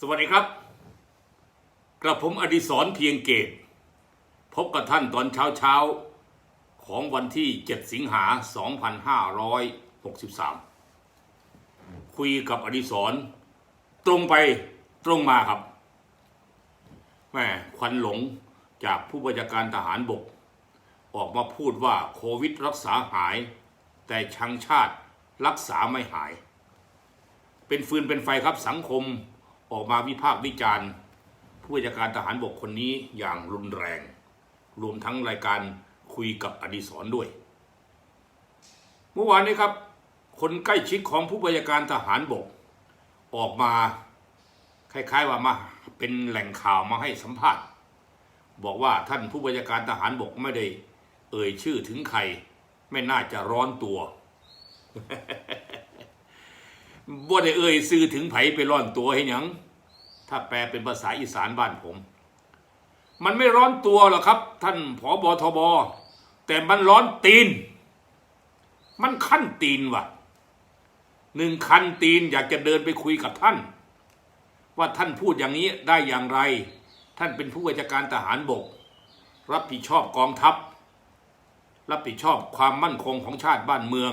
สวัสดีครับ กระผมอดิศรเพียงเกต พบกับท่านตอนเช้าเช้าๆของวันที่ 7 สิงหา 2563 คุยกับอดิศรตรงไปตรงมาครับแม่ควันหลงจากผู้บัญชาการทหารบก ออกมาพูดว่าโควิดรักษาหาย แต่ชังชาติรักษาไม่หาย เป็นฟืนเป็นไฟครับสังคม ออกมาวิพากษ์วิจารณ์ ผู้บัญชาการทหารบกคนนี้อย่างรุนแรง รวมทั้งรายการคุยกับอดีศรด้วย เมื่อวานนี้ครับ คนใกล้ชิดของผู้บัญชาการทหารบก ออกมาคล้ายๆว่ามาเป็นแหล่งข่าวมาให้สัมภาษณ์ บอกว่าท่านผู้บัญชาการทหารบกไม่ได้ เอ่ยชื่อถึงใคร ไม่น่าจะร้อนตัว บ่ได้เอ่ยซื้อถึงไผไปร่อนตัวให้หยัง ถ้าแปลเป็นภาษาอีสานบ้านผม มันไม่ร้อนตัวหรอกครับ ท่านผอบอทบแต่มันร้อนตีน มันขั้นตีนว่ะหนึ่งคันตีนอยากจะเดินไปคุยกับท่าน ว่าท่านพูดอย่างนี้ได้อย่างไร ท่านเป็นผู้ว่าการทหารบก รับผิดชอบกองทัพ รับผิดชอบความมั่นคงของชาติบ้านเมือง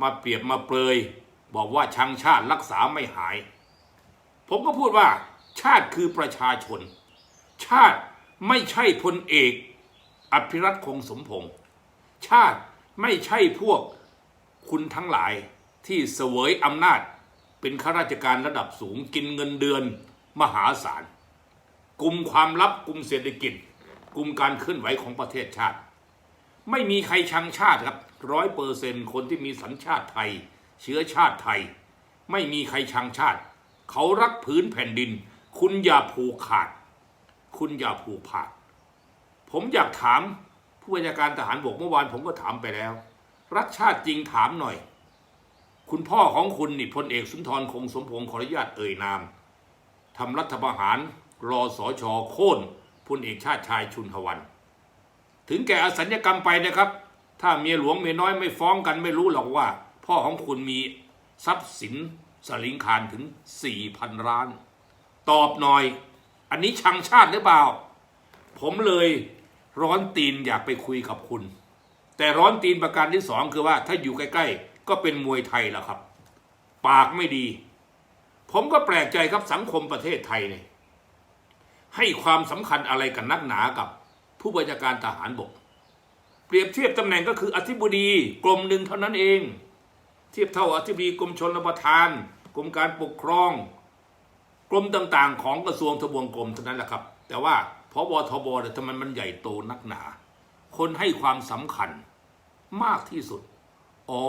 มาเปรียบมาเปรย บอกว่าชังชาติรักษาไม่หาย ผมก็พูดว่า ชาติคือประชาชน ชาติไม่ใช่พลเอก อภิรัตคงสมพงษ์ชาติไม่ใช่พวกคุณทั้งหลายที่เสวยอำนาจเป็นข้าราชการระดับสูงกินเงินเดือนมหาศาลกลุ่มความลับกลุ่มเศรษฐกิจ กลุ่มการเคลื่อนไหวของประเทศชาติ ไม่มีใครชังชาติครับร้อยเปอร์เซนคนที่มีสัญชาติไทย เชื้อชาติไทย ไม่มีใครชังชาติ เขารักผืนแผ่นดิน คุณอย่าผูกขาด คุณอย่าผูกขาด ผมอยากถามผู้บัญชาการทหารบกเมื่อวานผมก็ถามไปแล้ว รักชาติจริงถามหน่อย คุณพ่อของคุณนี่พลเอกสุนทรคงสมพงศ์ขออนุญาตเอ่ยนามทำรัฐประหารรอสอชอโค่นพลเอกชาติชายชุนทวัน ถึงแก่อสัญญกรรมไปนะครับ ถ้าเมียหลวงเมียน้อยไม่ฟ้องกันไม่รู้หรอกว่า พ่อของคุณมีทรัพย์สินสลิงคารถึงสี่พันล้าน ตอบหน่อย อันนี้ชังชาติหรือเปล่า ผมเลยร้อนตีนอยากไปคุยกับคุณ แต่ร้อนตีนประการที่สองคือว่าถ้าอยู่ใกล้ ๆ ก็เป็นมวยไทยแล้วครับ ปากไม่ดี ผมก็แปลกใจครับสังคมประเทศไทยเนี่ยให้ความสำคัญอะไรกันนักหนากับผู้บัญชาการทหารบก เปรียบเทียบตำแหน่งก็คืออธิบดีกรมหนึ่งเท่านั้นเอง เทียบเท่าอธิบดีกรมชนประทาน กรมการปกครอง กรมต่างๆ ของกระทรวงทบวงกรมเท่านั้นแหละครับ แต่ว่าพบทบเนี่ยทำไมมันใหญ่โตนักหนา คนให้ความสำคัญมากที่สุด อ๋อ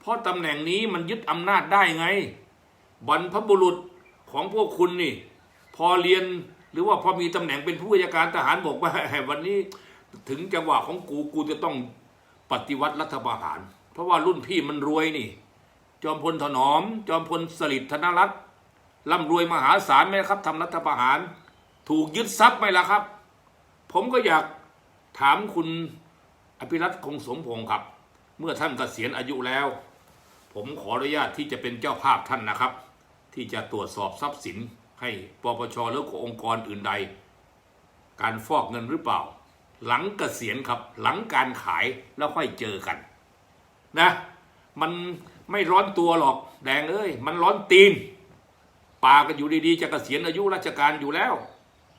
เพราะตำแหน่งนี้มันยึดอำนาจได้ไง บรรพบุรุษของพวกคุณนี่ พอเรียนหรือว่าพอมีตำแหน่งเป็นผู้บัญชาการทหารบอกว่าวันนี้ถึงจังหวะของกูกูจะต้องปฏิวัติรัฐประหาร ราะว่ารุ่นพี่มันรวยนี่ จอมพลถนอม จอมพลสฤษดิ์ธนรัตน์ร่ำรวยมหาศาลไหมครับทำรัฐประหาร ถูกยึดทรัพย์ไหมล่ะครับ ผมก็อยากถามคุณอภิรัตคงสมพงศ์ครับ เมื่อท่านเกษียณอายุแล้ว ผมขออนุญาตที่จะเป็นเจ้าภาพท่านนะครับ ที่จะตรวจสอบทรัพย์สินให้ปปชหรือองค์กรอื่นใด การฟอกเงินหรือเปล่า หลังเกษียณครับหลังการขายแล้วค่อยเจอกัน นะ มันไม่ร้อนตัวหรอกแดงเอ้ยมันร้อนตีนปากันอยู่ดีๆจะเกษียณอายุราชการอยู่แล้ว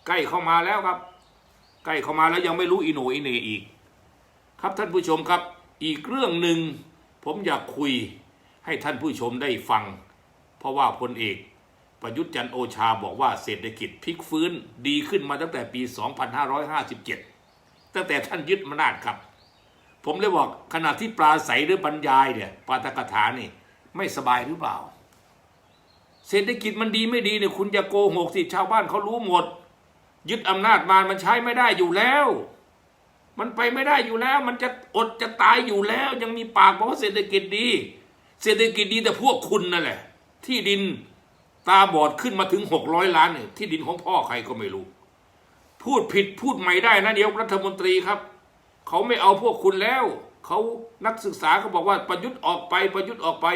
ใกล้เข้ามาแล้วครับ ใกล้เข้ามาแล้วยังไม่รู้อีโนอีเนอีก ครับท่านผู้ชมครับ อีกเรื่องหนึ่งผมอยากคุยให้ท่านผู้ชมได้ฟัง เพราะว่าพลเอกประยุทธ์จันโอชาบอกว่าเศรษฐกิจพลิกฟื้นดีขึ้นมาตั้งแต่ปี 2557 ตั้งแต่ท่านยึดอำนาจครับ ผมเลยบอกขณะที่ปราศัยหรือบรรยายเนี่ยปาฐกถานี่ ไม่สบายหรือเปล่า เศรษฐกิจมันดีไม่ดีเนี่ยคุณอย่าโกหกสิชาวบ้านเขารู้หมด ยึดอำนาจมามันใช้ไม่ได้อยู่แล้ว มันไปไม่ได้อยู่แล้ว มันจะอดจะตายอยู่แล้ว ยังมีปากบอกว่าเศรษฐกิจดี เศรษฐกิจดีแต่พวกคุณนั่นแหละ ที่ดินตาบอดขึ้นมาถึงหกร้อยล้านเนี่ยที่ดินของพ่อใครก็ไม่รู้ พูดผิดพูดใหม่ได้นะเดี๋ยวรัฐมนตรีครับ เขาไม่เอาพวกคุณแล้ว เขานักศึกษาเขาบอกว่าประยุทธ์ออกไปประยุทธ์ออกไป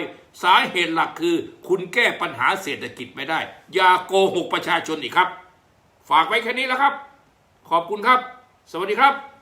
สาเหตุหลักคือ คุณแก้ปัญหาเศรษฐกิจไม่ได้ อย่าโกหกประชาชนอีกครับ ฝากไว้แค่นี้แล้วครับ ขอบคุณครับ สวัสดีครับ